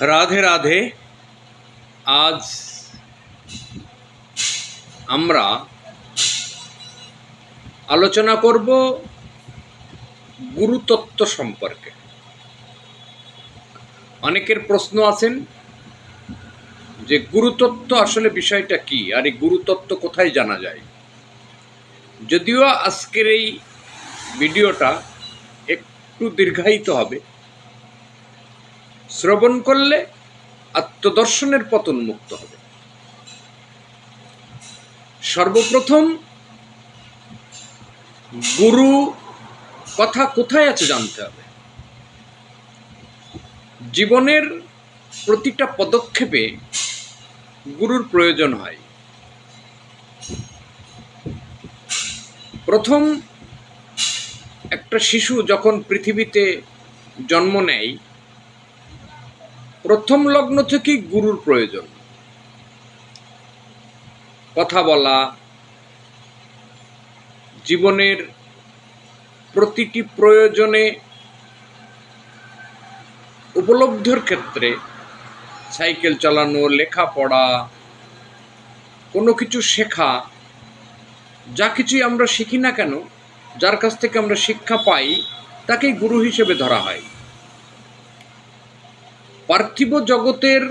রাধে রাধে। আজ আমরা আলোচনা করব গুরুতত্ত্ব সম্পর্কে। অনেকের প্রশ্ন আছেন যে গুরুতত্ত্ব আসলে বিষয়টা কি? আর এই গুরুতত্ত্ব কোথায় জানা যায়? যদিও আজকের এই ভিডিওটা একটু দীর্ঘায়িত হবে শ্রবণ করলে আত্মদর্শনের পতন মুক্ত হবে। সর্বপ্রথম গুরু কথা কোথায় আছে জানতে হবে। জীবনের প্রতিটা পদক্ষেপে গুরুর প্রয়োজন হয়। প্রথম একটা শিশু যখন পৃথিবীতে জন্ম নেয় প্রথম লগ্ন থেকেই গুরুর প্রয়োজন। কথা বলা, জীবনের প্রতিটি প্রয়োজনে উপলব্ধির ক্ষেত্রে সাইকেল চালানো, লেখাপড়া, কোনো কিছু শেখা, যা কিছুই আমরা শিখি না কেন, যার কাছ থেকে আমরা শিক্ষা পাই, তাকেই গুরু হিসেবে ধরা হয়। পার্থিব জগতের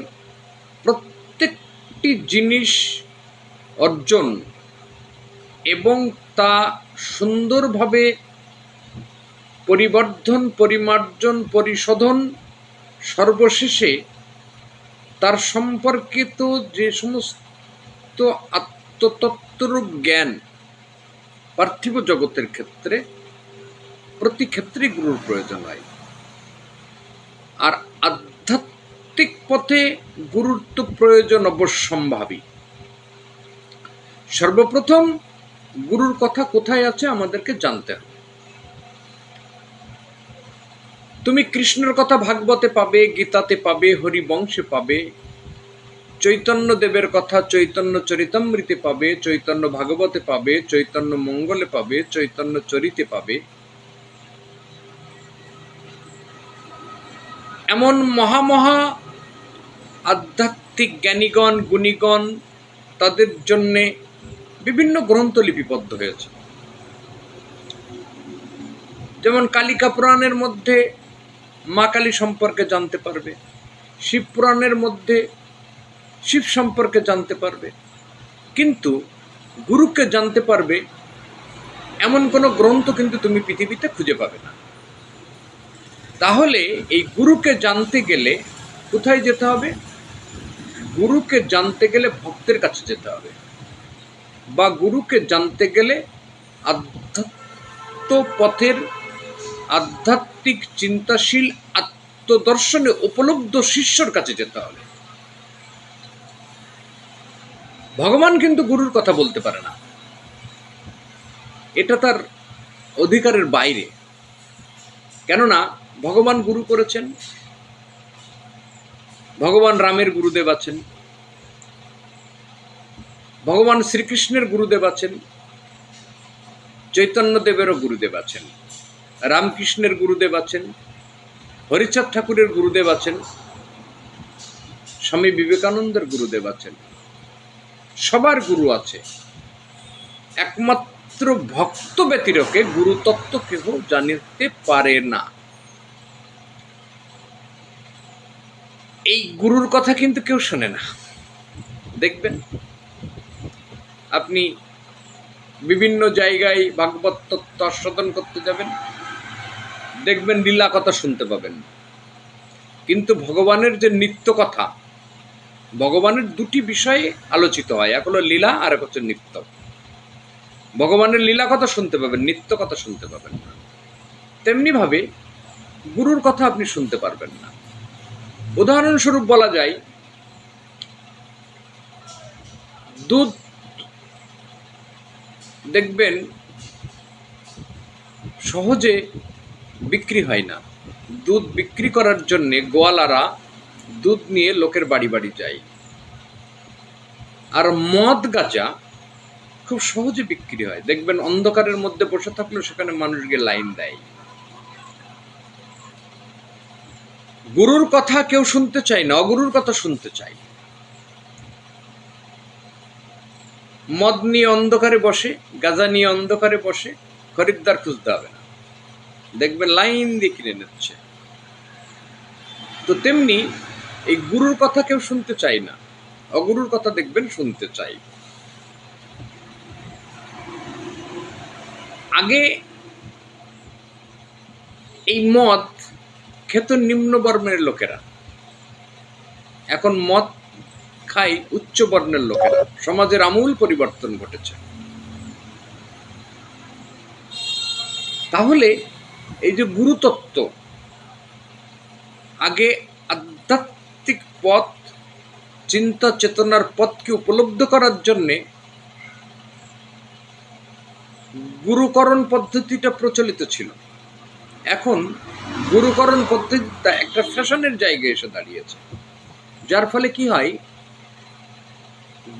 প্রত্যেকটি জিনিস অর্জন এবং তা সুন্দরভাবে পরিবর্ধন, পরিমার্জন, পরিশোধন সর্বশেষে তার সম্পর্কিত যে সমস্ত আত্মতত্ত্বরূপ জ্ঞান পার্থিব জগতের ক্ষেত্রে, প্রতি ক্ষেত্রেই গুরুর প্রয়োজন হয়। আর আধ্যাত্মিক পথে গুরুত্ব প্রয়োজন অবশ্যম্ভাবী। সর্বপ্রথম গুরুর কথা কোথায় আছে আমাদেরকে জানতে হবে। তুমি কৃষ্ণের কথা ভাগবতে পাবে, গীতাতে পাবে, হরিবংশে পাবে, চৈতন্য দেবের কথা চৈতন্য চরিতামৃতে পাবে, চৈতন্য ভাগবতে পাবে, চৈতন্য মঙ্গলে পাবে, চৈতন্য চরিতে পাবে। এমন মহামহা আধ্যাত্মিক জ্ঞানীগণ, গুণীগণ তাদের জন্যে বিভিন্ন গ্রন্থ লিপিবদ্ধ হয়েছে। যেমন কালিকা পুরাণের মধ্যে মা কালী সম্পর্কে জানতে পারবে, শিব পুরাণের মধ্যে শিব সম্পর্কে জানতে পারবে, কিন্তু গুরুকে জানতে পারবে এমন কোনো গ্রন্থ কিন্তু তুমি পৃথিবীতে খুঁজে পাবে না। তাহলে এই গুরুকে জানতে গেলে কোথায় যেতে হবে? গুরুকে জানতে গেলে ভক্তের কাছে যেতে হবে। বা গুরুকে জানতে গেলে আধ্যাত্ম পথের আধ্যাত্মিক চিন্তাশীল আত্মদর্শনে উপলব্ধ শিষ্যর কাছে যেতে হবে। ভগবান কিন্তু গুরুর কথা বলতে পারে না। এটা তার অধিকারের বাইরে। কেননা ভগবান গুরু করেছেন ভগবান রামের গুরুদেব আছেন। ভগবান শ্রীকৃষ্ণের গুরুদেব আছেন। চৈতন্যদেবেরও গুরুদেব আছেন। রামকৃষ্ণের গুরুদেব আছেন। হরিচাঁদ ঠাকুরের গুরুদেব আছেন। স্বামী বিবেকানন্দের গুরুদেব আছেন। সবার গুরু আছে। একমাত্র ভক্ত ব্যতিরকে গুরুতত্ত্ব কেহ জানিতে পারে না। এই গুরুর কথা কিন্তু কেউ শোনে না। দেখবেন? আপনি বিভিন্ন জায়গায় ভাগবত তত্ত্ব আস্বাদন করতে যাবেন, দেখবেন লীলা কথা শুনতে পাবেন। কিন্তু ভগবানের যে নিত্য কথা, ভগবানের দুটি বিষয়ে আলোচিত হয়, এক হলো লীলা আর এক হচ্ছে নিত্য। ভগবানের লীলা কথা শুনতে পাবেন, নিত্য কথা শুনতে পাবেন না। তেমনিভাবে গুরুর কথা আপনি শুনতে পারবেন না। উদাহরণস্বরূপ বলা যায়, দুধ দেখবেন সহজে বিক্রি হয় না। দুধ বিক্রি করার জন্যে গোয়ালারা দুধ নিয়ে লোকের বাড়ি বাড়ি যায়। আর মদ গাঁজা খুব সহজে বিক্রি হয়। দেখবেন অন্ধকারের মধ্যে বসে থাকলেও সেখানে মানুষকে লাইন দেয়। গুরুর কথা কেউ শুনতে চায় না, অগুরুর কথা শুনতে চায়। মদ নিয়ে অন্ধকারে বসে, গাঁজা নিয়ে অন্ধকারে বসে, খরিদ্দার খুঁজতে হবে না। দেখবেন লাইন দিয়ে কিনে নিচ্ছে। তো তেমনি এই গুরুর কথা কেউ শুনতে চায় না, অগুরুর কথা দেখবেন শুনতে চাই আগে এই মদ খেত নিম্ন বর্ণের লোকেরা। এখন মদ খায় উচ্চ বর্ণের লোকেরা। সমাজের আমূল পরিবর্তন ঘটেছে। তাহলে এই যে গুরুতত্ত্ব, আগে আধ্যাত্মিক পথ, চিন্তা চেতনার পথকে উপলব্ধ করার জন্যে গুরুকরণ পদ্ধতিটা প্রচলিত ছিল। এখন গুরুকরণ পদ্ধতিটা একটা ফ্যাশনের জায়গায় এসে দাঁড়িয়েছে। যার ফলে কি হয়?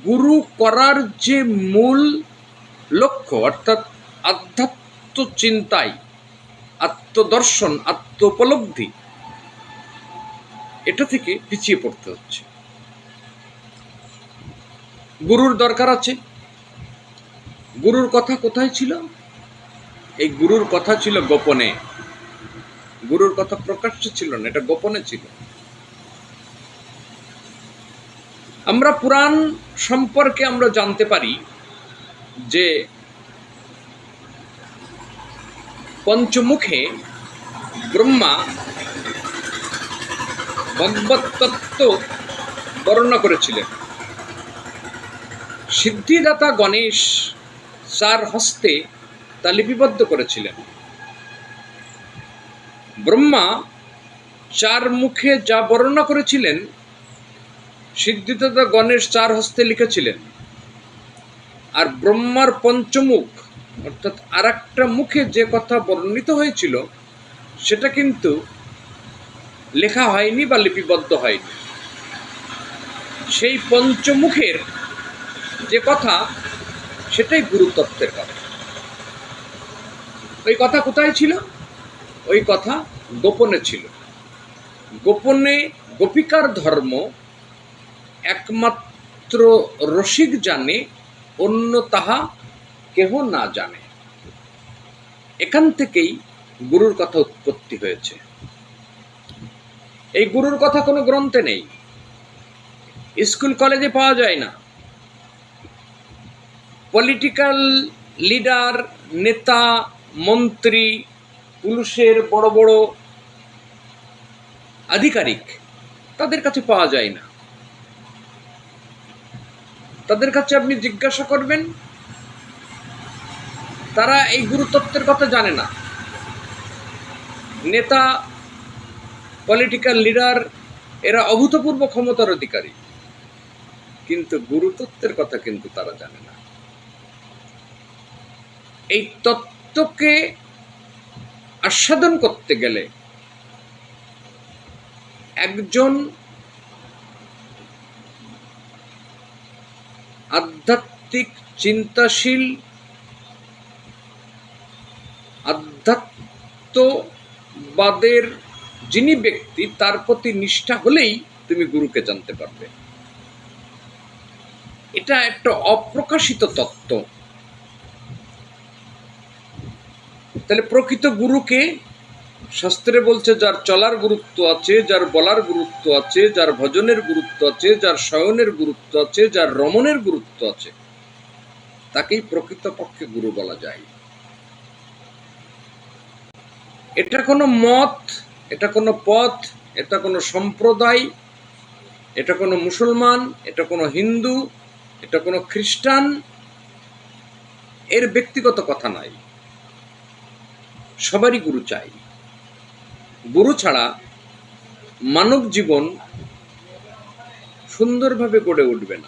গুরু করার যে মূল লক্ষ্য, অর্থাৎ আধ্যাত্ম চিন্তায় আত্মদর্শন, আত্মোপলব্ধি, এটা থেকে পিছিয়ে পড়তে হচ্ছে। গুরুর দরকার আছে। গুরুর কথা কোথায় ছিল? এই গুরুর কথা ছিল গোপনে। গুরুর কথা প্রকাশ্যে ছিল না, এটা গোপনে ছিল। আমরা পুরাণ সম্পর্কে আমরা জানতে পারি যে পঞ্চমুখে ব্রহ্মা ভগবত তত্ত্ব বর্ণনা করেছিলেন। সিদ্ধিদাতা গণেশ চার হস্তে তা লিপিবদ্ধ করেছিলেন। ব্রহ্মা চার মুখে যা বর্ণনা করেছিলেন, সিদ্ধিদাতা গণেশ চার হস্তে লিখেছিলেন। আর ব্রহ্মার পঞ্চমুখ, অর্থাৎ আর একটা মুখে যে কথা বর্ণিত হয়েছিল, সেটা কিন্তু লেখা হয়নি বা লিপিবদ্ধ হয়নি। সেই পঞ্চমুখের যে কথা, সেটাই গুরুতত্ত্বের কথা। ওই কথা কোথায় ছিল? ওই কথা গোপনে ছিল। গোপনে গোপিকার ধর্ম একমাত্র রসিক জানে, অন্য তাহা কেহ না জানে। এখান থেকেই গুরুর কথা উৎপত্তি হয়েছে। এই গুরুর কথা কোনো গ্রন্থে নেই। স্কুল, কলেজে পাওয়া যায় না। পলিটিক্যাল লিডার, নেতা, মন্ত্রী পুলিশের বড় বড় আধিকারিক তাদের কাছে পাওয়া যায় না। তাদের কাছে আপনি জিজ্ঞাসা করবেন, তারা এই গুরুতত্ত্বের কথা জানে না। নেতা পলিটিক্যাল লিডার এরা অভূতপূর্ব ক্ষমতার অধিকারী। কিন্তু গুরুতত্ত্বের কথা কিন্তু তারা জানে না। এই তত্ত্বকে আস্বাদন করতে গেলে একজন আধ্যাত্মিক চিন্তাশীল, আধ্যাত্মবাদের যিনি ব্যক্তি, তার প্রতি নিষ্ঠা হলেই তুমি গুরুকে জানতে পারবে। এটা একটা অপ্রকাশিত তত্ত্ব। তাহলে প্রকৃত গুরুকে শাস্ত্রে বলছে, যার চলার গুরুত্ব আছে, যার বলার গুরুত্ব আছে, যার ভজনের গুরুত্ব আছে, যার শয়নের গুরুত্ব আছে, যার রমণের গুরুত্ব আছে, তাকেই প্রকৃতপক্ষে গুরু বলা যায়। এটা কোনো মত, এটা কোনো পথ, এটা কোনো সম্প্রদায়, এটা কোনো মুসলমান, এটা কোনো হিন্দু, এটা কোনো খ্রিস্টান, এর ব্যক্তিগত কথা নাই। সবারই গুরু চাই। গুরু ছাড়া মানব জীবন সুন্দরভাবে গড়ে উঠবে না।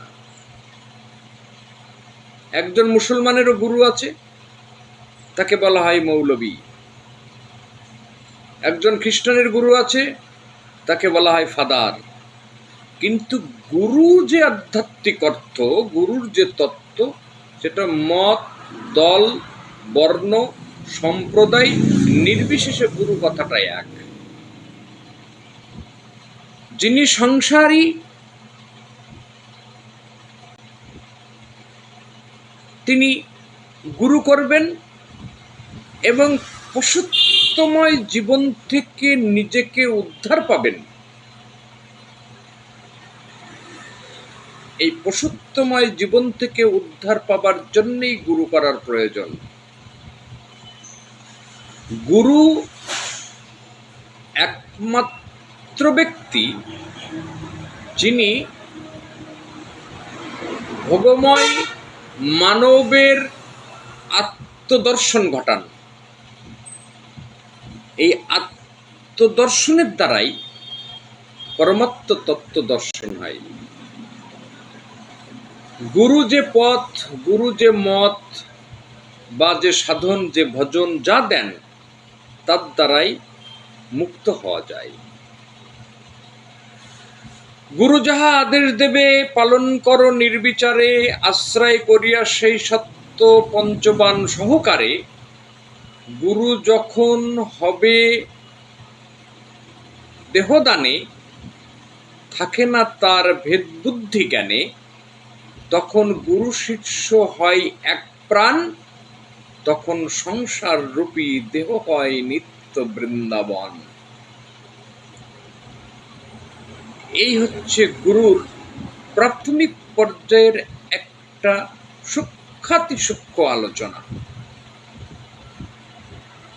একজন মুসলমানেরও গুরু আছে, তাকে বলা হয় মৌলবী। একজন খ্রিস্টানের গুরু আছে, তাকে বলা হয় ফাদার। কিন্তু গুরু যে আধ্যাত্মিক অর্থ গুরুর যে তত্ত্ব, সেটা মত, দল, বর্ণ সম্প্রদায় নির্বিশেষে গুরু কথাটাই এক। যিনি সংসারী, তিনি গুরু করবেন এবং পশুত্বময় জীবন থেকে নিজেকে উদ্ধার পাবেন। এই পশুত্বময় জীবন থেকে উদ্ধার পাবার জন্যই গুরু করার প্রয়োজন। গুরু একমাত্র ব্যক্তি যিনি ভোগময় মানবের আত্মদর্শন ঘটান। এই আত্মদর্শনের দ্বারাই পরমাত্ম তত্ত্ব দর্শন হয়। গুরু যে পথ, গুরু যে মত বা যে সাধন, যে ভজন যা দেন তার দ্বারাই মুক্ত হওয়া যায়। গুরু যাহা আদেশ দেবে, পালন কর নির্বিচারে, আশ্রয় করিয়া সেই সত্য পঞ্চবান সহকারে, গুরু যখন হবে দেহদানে, থাকে না তার ভেদ বুদ্ধি জ্ঞানে, তখন গুরু শিষ্য হয় এক প্রাণ তখন সংসার রূপী দেহ হয় নিত্য বৃন্দাবন। এই হচ্ছে গুরুর প্রাথমিক পর্যায়ের একটা সূক্ষাতি সূক্ষ্ম আলোচনা।